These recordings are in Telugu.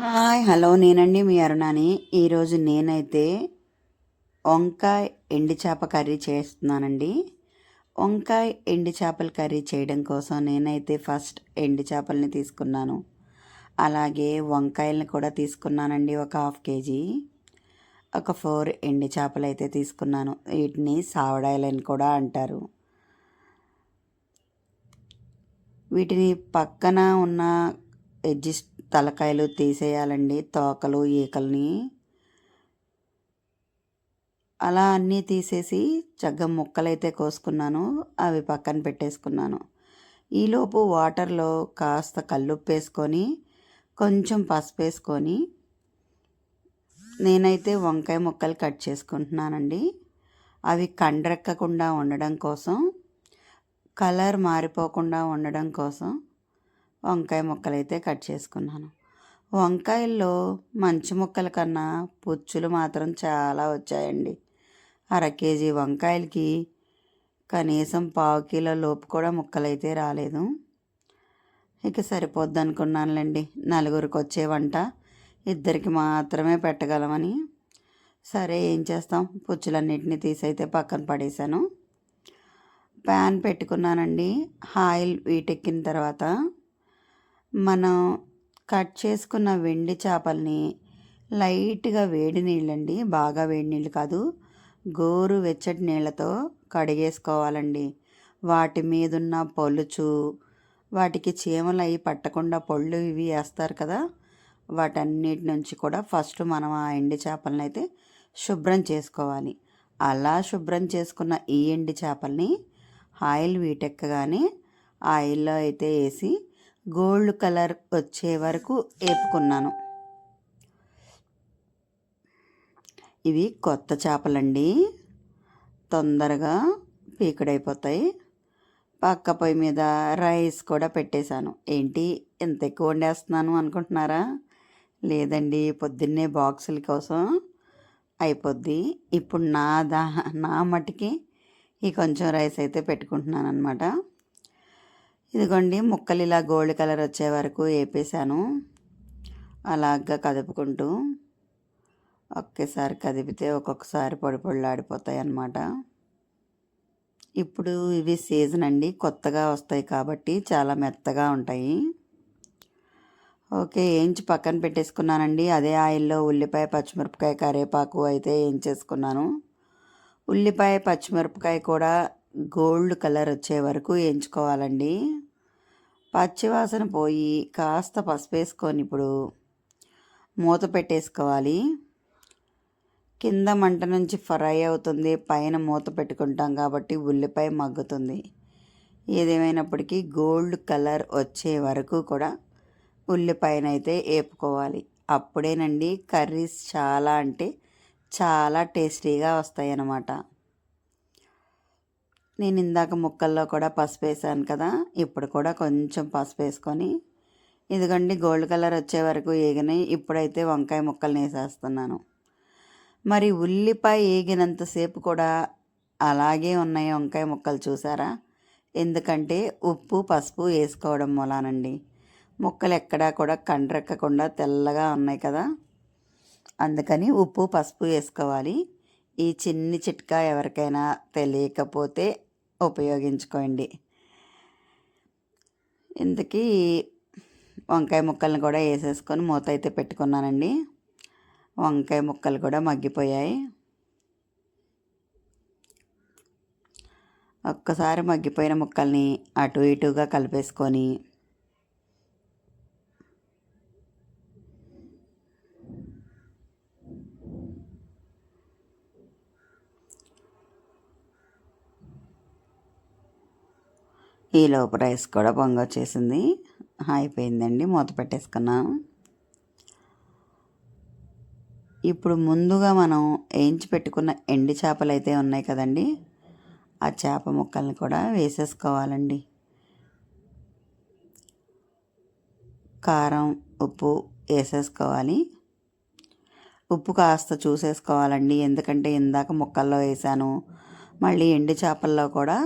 హాయ్ హలో నేనండి మీ అరుణాని. ఈరోజు నేనైతే వంకాయ ఎండి చేప కర్రీ చేస్తున్నానండి. వంకాయ ఎండి చేపల కర్రీ చేయడం కోసం నేనైతే ఫస్ట్ ఎండి చేపల్ని తీసుకున్నాను. అలాగే వంకాయలని కూడా తీసుకున్నానండి ఒక హాఫ్ కేజీ. ఒక ఫోర్ ఎండి చేపలు అయితే తీసుకున్నాను. వీటిని సావడాయలని కూడా అంటారు. వీటిని పక్కన ఉన్న ఎడ్జిస్ట్ తలకాయలు తీసేయాలండి తోకలు ఈకల్ని. అలా అన్నీ తీసేసి చక్కగా ముక్కలైతే కోసుకున్నాను అవి పక్కన పెట్టేసుకున్నాను. ఈలోపు వాటర్లో కాస్త కల్లుప్పు వేసుకొని కొంచెం పసుపు వేసుకొని నేనైతే వంకాయ ముక్కలు కట్ చేసుకుంటున్నానండి. అవి కండ్రెక్కకుండా ఉండడం కోసం కలర్ మారిపోకుండా ఉండడం కోసం వంకాయ ముక్కలైతే కట్ చేసుకున్నాను. వంకాయల్లో మంచి ముక్కల కన్నా పుచ్చులు మాత్రం చాలా వచ్చాయండి. అర కేజీ వంకాయలకి కనీసం పావు కిలో లోపు కూడా ముక్కలైతే రాలేదు. ఇక సరిపోద్ది అనుకున్నానులేండి నలుగురికి వచ్చే వంట ఇద్దరికి మాత్రమే పెట్టగలమని. సరే ఏం చేస్తాం? పుచ్చులన్నిటిని తీసైతే పక్కన పడేశాను. ప్యాన్ పెట్టుకున్నానండి. ఆయిల్ వీటెక్కిన తర్వాత మనం కట్ చేసుకున్న వెండి చేపల్ని లైట్గా వేడి నీళ్ళండి. బాగా వేడి నీళ్ళు కాదు గోరు వెచ్చటి నీళ్ళతో కడిగేసుకోవాలండి. వాటి మీదున్న పొలుచు వాటికి చీమలు అవి పట్టకుండా పళ్ళు ఇవి వేస్తారు కదా వాటన్నిటి నుంచి కూడా ఫస్ట్ మనం ఆ ఎండి చేపలను అయితే శుభ్రం చేసుకోవాలి. అలా శుభ్రం చేసుకున్న ఈ ఎండి చేపల్ని ఆయిల్ వీటెక్కగానే ఆయిల్లో అయితే వేసి గోల్డ్ కలర్ వచ్చే వరకు వేపుకున్నాను ఇవి కొత్త చేపలండి. తొందరగా పీకుడైపోతాయి. పక్క పొయ్యి మీద రైస్ కూడా పెట్టేశాను. ఏంటి ఎంత ఎక్కువ వండేస్తున్నాను అనుకుంటున్నారా? లేదండి పొద్దున్నే బాక్సుల కోసం అయిపోద్ది. ఇప్పుడు నా దా నా మటుకి ఈ కొంచెం రైస్ అయితే పెట్టుకుంటున్నాను అనమాట ఇదిగోండి ముక్కలు ఇలా గోల్డ్ కలర్ వచ్చే వరకు వేపేసాను అలాగా కదుపుకుంటూ ఒకేసారి కదిపితే ఒక్కొక్కసారి పొడి పొడిలాడిపోతాయి అన్నమాట. ఇప్పుడు ఇవి సీజన్ అండి కొత్తగా వస్తాయి కాబట్టి చాలా మెత్తగా ఉంటాయి. ఓకే ఏంచి పక్కన పెట్టేసుకున్నానండి. అదే ఆయిల్లో ఉల్లిపాయ పచ్చిమిరపకాయ కరివేపాకు అయితే వేయించేసుకున్నాను ఉల్లిపాయ పచ్చిమిరపకాయ కూడా గోల్డ్ కలర్ వచ్చే వరకు వేయించుకోవాలండి పచ్చివాసన పోయి కాస్త పసుపు వేసుకొని ఇప్పుడు మూత పెట్టేసుకోవాలి. కింద మంట నుంచి ఫ్రై అవుతుంది. పైన మూత పెట్టుకుంటాం కాబట్టి ఉల్లిపాయ మగ్గుతుంది. ఏదేమైనప్పటికీ గోల్డ్ కలర్ వచ్చే వరకు కూడా ఉల్లిపాయనైతే వేపుకోవాలి అప్పుడేనండి కర్రీస్ చాలా అంటే చాలా టేస్టీగా వస్తాయి అన్నమాట నేను ఇందాక ముక్కల్లో కూడా పసుపు వేసాను కదా ఇప్పుడు కూడా కొంచెం పసుపు వేసుకొని ఇదిగోండి గోల్డ్ కలర్ వచ్చే వరకు ఏగినాయి ఇప్పుడైతే వంకాయ ముక్కల్ని వేసేస్తున్నాను. మరి ఉల్లిపాయ ఏగినంతసేపు కూడా అలాగే ఉన్నాయి వంకాయ ముక్కలు చూసారా? ఎందుకంటే ఉప్పు పసుపు వేసుకోవడం మూలానండి. ముక్కలు ఎక్కడా కూడా కండ్రెక్కకుండా తెల్లగా ఉన్నాయి కదా. అందుకని ఉప్పు పసుపు వేసుకోవాలి. ఈ చిన్ని చిట్కా ఎవరికైనా తెలియకపోతే ఉపయోగించుకోండి. ఇంతకీ వంకాయ ముక్కల్ని కూడా వేసేసుకొని మూత అయితే పెట్టుకున్నానండి. వంకాయ ముక్కలు కూడా మగ్గిపోయాయి. ఒక్కసారి మగ్గిపోయిన ముక్కల్ని అటు ఇటుగా కలిపేసుకొని ఈలోపు రైస్ కూడా పొంగొచ్చేసింది అయిపోయిందండి. మూత పెట్టేసుకున్నాం. ఇప్పుడు ముందుగా మనం వేయించి పెట్టుకున్న ఎండి చేపలు అయితే ఉన్నాయి కదండి. ఆ చేప ముక్కల్ని కూడా వేసేసుకోవాలండి. కారం ఉప్పు వేసేసుకోవాలి. ఉప్పు కాస్త చూసేసుకోవాలండి. ఎందుకంటే ఇందాక ముక్కల్లో వేసాను. మళ్ళీ ఎండి చేపల్లో కూడా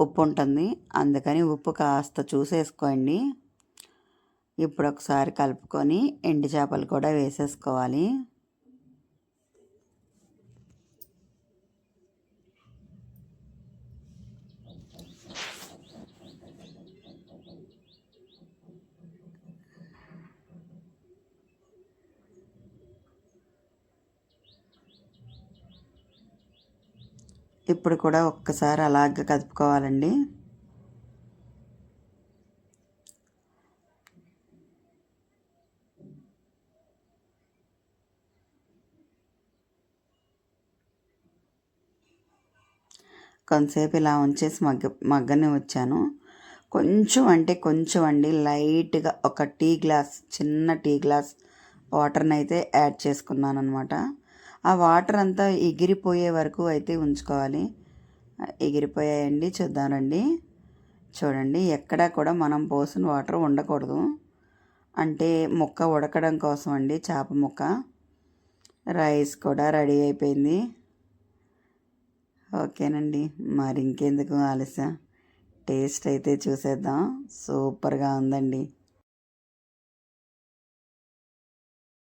ఉప్పు ఉంటుంది అందుకని ఉప్పు కాస్త చూసేసుకోండి. ఇప్పుడు ఒకసారి కలుపుకొని ఎండు చేపలు కూడా వేసేసుకోవాలి. ఇప్పుడు కూడా ఒక్కసారి అలాగ కదుపుకోవాలండి. కొంతసేపు ఇలా ఉంచేసి మగ్గ మగ్గని వచ్చాను కొంచెం అంటే కొంచెం అండి లైట్గా ఒక టీ గ్లాస్ చిన్న టీ గ్లాస్ వాటర్ని అయితే యాడ్ చేసుకున్నాను అనమాట ఆ వాటర్ అంతా ఎగిరిపోయే వరకు అయితే ఉంచుకోవాలి. ఎగిరిపోయాయండి చూద్దామండి. చూడండి ఎక్కడా కూడా మనం పోసిన వాటర్ ఉండకూడదు. అంటే ముక్క ఉడకడం కోసం అండి చేప ముక్క. రైస్ కూడా రెడీ అయిపోయింది. ఓకేనండి మరి ఇంకెందుకు ఆలస్యం. టేస్ట్ అయితే చూసేద్దాం. సూపర్గా ఉందండి.